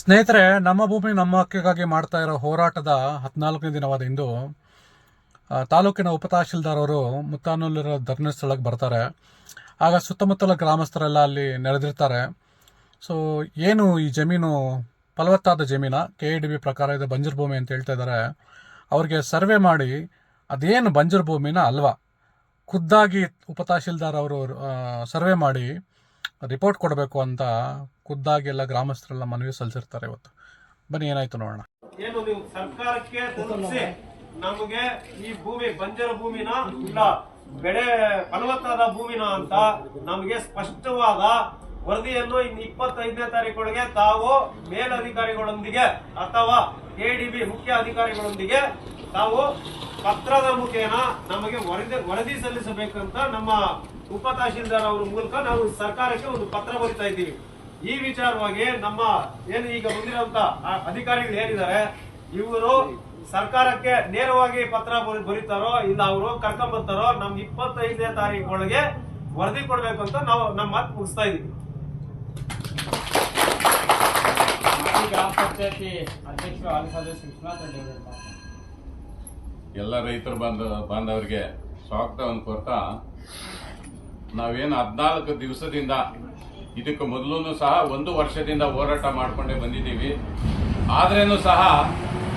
ಸ್ನೇಹಿತರೆ, ನಮ್ಮ ಭೂಮಿ ನಮ್ಮ ಹಕ್ಕಿಗಾಗಿ ಮಾಡ್ತಾ ಇರೋ ಹೋರಾಟದ ಹದಿನಾಲ್ಕನೇ ದಿನವಾದ ಇಂದು ತಾಲೂಕಿನ ಉಪತಹಶೀಲ್ದಾರ್ ಅವರು ಮುತ್ತಾನೂಲಿರೋ ಧರಣಿ ಸ್ಥಳಕ್ಕೆ ಬರ್ತಾರೆ. ಆಗ ಸುತ್ತಮುತ್ತಲ ಗ್ರಾಮಸ್ಥರೆಲ್ಲ ಅಲ್ಲಿ ನೆರೆದಿರ್ತಾರೆ. ಸೊ ಏನು ಈ ಜಮೀನು, ಫಲವತ್ತಾದ ಜಮೀನ? ಕೆ ಇ ಡಿ ಬಿ ಪ್ರಕಾರ ಇದು ಬಂಜರು ಭೂಮಿ ಅಂತ ಹೇಳ್ತಾ ಇದ್ದಾರೆ. ಅವ್ರಿಗೆ ಸರ್ವೆ ಮಾಡಿ, ಅದೇನು ಬಂಜರು ಭೂಮಿನ ಅಲ್ವಾ? ಖುದ್ದಾಗಿ ಉಪತಹಶೀಲ್ದಾರ್ ಅವರು ಸರ್ವೆ ಮಾಡಿ ರಿಪೋರ್ಟ್ ಕೊಡಬೇಕು ಅಂತ ಖುದ್ದಾಗಿ ಎಲ್ಲ ಗ್ರಾಮಸ್ಥರೆಲ್ಲ ಮನವಿ ಸಲ್ಲಿಸಿರ್ತಾರೆ ಇವತ್ತು. ಬನ್ನಿ, ಏನಾಯ್ತು ನೋಡೋಣ. ಏನು ನೀವು ಸರ್ಕಾರಕ್ಕೆ ತಲುಪಿಸಿ ನಮಗೆ ಈ ಭೂಮಿ, ಬಂಜರ ಭೂಮಿನ ಇಲ್ಲ, ಬೆಳೆ ಫಲವತ್ತಾದ ಭೂಮಿನ ಅಂತ ನಮಗೆ ಸ್ಪಷ್ಟವಾದ ವರದಿಯನ್ನು ಇನ್ನು ಇಪ್ಪತ್ತೈದನೇ ತಾರೀಕೊಳಗೆ ತಾವು ಮೇಲಧಿಕಾರಿಗಳೊಂದಿಗೆ ಅಥವಾ ಕೆಡಿಬಿ ಮುಖ್ಯ ಅಧಿಕಾರಿಗಳೊಂದಿಗೆ ತಾವು ಪತ್ರದ ಮುಖೇನ ನಮಗೆ ವರದಿ ವರದಿ ಸಲ್ಲಿಸಬೇಕಂತ ನಮ್ಮ ಉಪ ತಹಶೀಲ್ದಾರ್ ಅವರ ಮೂಲಕ ನಾವು ಸರ್ಕಾರಕ್ಕೆ ಒಂದು ಪತ್ರ ಬರಿತಾ ಇದ್ದೀವಿ ಈ ವಿಚಾರವಾಗಿ ನಮ್ಮ ಏನು ಈಗ ಬಂದಿರುವಂತ ಅಧಿಕಾರಿಗಳು ಏನಿದ್ದಾರೆ, ಇವರು ಸರ್ಕಾರಕ್ಕೆ ನೇರವಾಗಿ ಪತ್ರ ಬರಿ- ಬರೀತಾರೋ ಇಲ್ಲ ಅವರು ಕರ್ಕೊಂಡ್ ಬರ್ತಾರೋ ಇಪ್ಪತ್ತೈದನೇ ತಾರೀಕು ಒಳಗೆ ವರದಿ ಕೊಡ್ಬೇಕು ಅಂತ ನಾವು ನಮ್ಮ ಮಾತು ಮುಗಿಸ್ತಾ ಇದೀವಿ ಗ್ರಾಮ ಪಂಚಾಯತಿ ಅಧ್ಯಕ್ಷರು ಆಲಿಸಾದ ವಿಶ್ವನಾಥ್ ರೆಡ್ಡಿ. ಎಲ್ಲ ರೈತರ ಬಾಂಧ ಬಾಂಧವರಿಗೆ ಸ್ವಾಗತವನ್ನು ಕೊಡ್ತಾ ನಾವೇನು ಹದಿನಾಲ್ಕು ದಿವಸದಿಂದ ಇದಕ್ಕೆ ಮೊದಲು ಸಹ ಒಂದು ವರ್ಷದಿಂದ ಹೋರಾಟ ಮಾಡಿಕೊಂಡೇ ಬಂದಿದ್ದೀವಿ. ಆದ್ರೇನು ಸಹ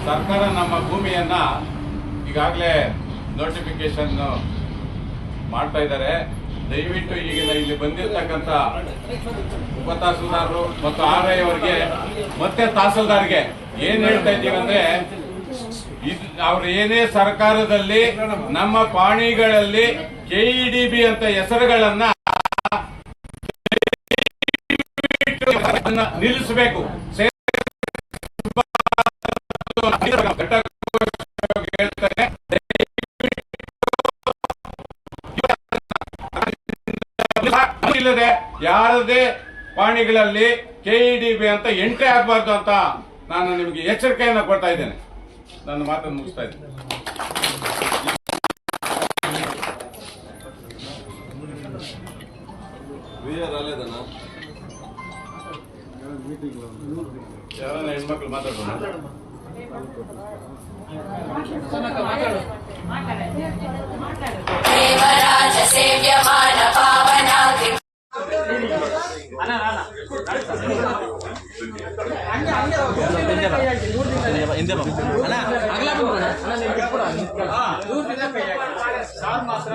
ಸರ್ಕಾರ ನಮ್ಮ ಭೂಮಿಯನ್ನು ಈಗಾಗಲೇ ನೋಟಿಫಿಕೇಶನ್ ಮಾಡ್ತಾ ಇದ್ದಾರೆ. ದಯವಿಟ್ಟು ಈಗಿನ ಇಲ್ಲಿ ಬಂದಿರತಕ್ಕಂಥ ಉಪ ಮತ್ತು ಆರ್ ಐ ಅವರಿಗೆ ಮತ್ತೆ ತಹಸೀಲ್ದಾರ್ಗೆ ಏನು ಹೇಳ್ತಾ ಇದ್ದೀವಿ ಅಂದ್ರೆ ಅವ್ರು ಏನೇ ಸರ್ಕಾರದಲ್ಲಿ ನಮ್ಮ ಪಾಣಿಗಳಲ್ಲಿ ಕೆಇಡಿಬಿ ಅಂತ ಹೆಸರುಗಳನ್ನ ನಿಲ್ಲಿಸಬೇಕು. ಇಲ್ಲದೆ ಯಾರದೇ ಪಾಣಿಗಳಲ್ಲಿ ಕೆಇಡಿಬಿ ಅಂತ ಎಂಟ್ರಿ ಆಗ್ಬಾರ್ದು ಅಂತ ನಾನು ನಿಮಗೆ ಎಚ್ಚರಿಕೆಯನ್ನು ಕೊಡ್ತಾ ಇದ್ದೇನೆ. ನನ್ನ ಮಾತನ್ನು ಮುಗಿಸ್ತಾ ಇದ್ದೆ ಯಾರನ್ನ ಹೆಣ್ಮಕ್ಳು ಮಾತಾಡೋಣ ದೇವರಾಜ ಸೇವ್ಯಮಾನ ಪಾವನಾಗ್ರಿ ನಿಮಿಷ ಅಣ್ಣ. ಹಾ, ದೂರದಿಂದ ಕೈ ಹಾಕಿ. ಸಾರ್ ಮಾತ್ರ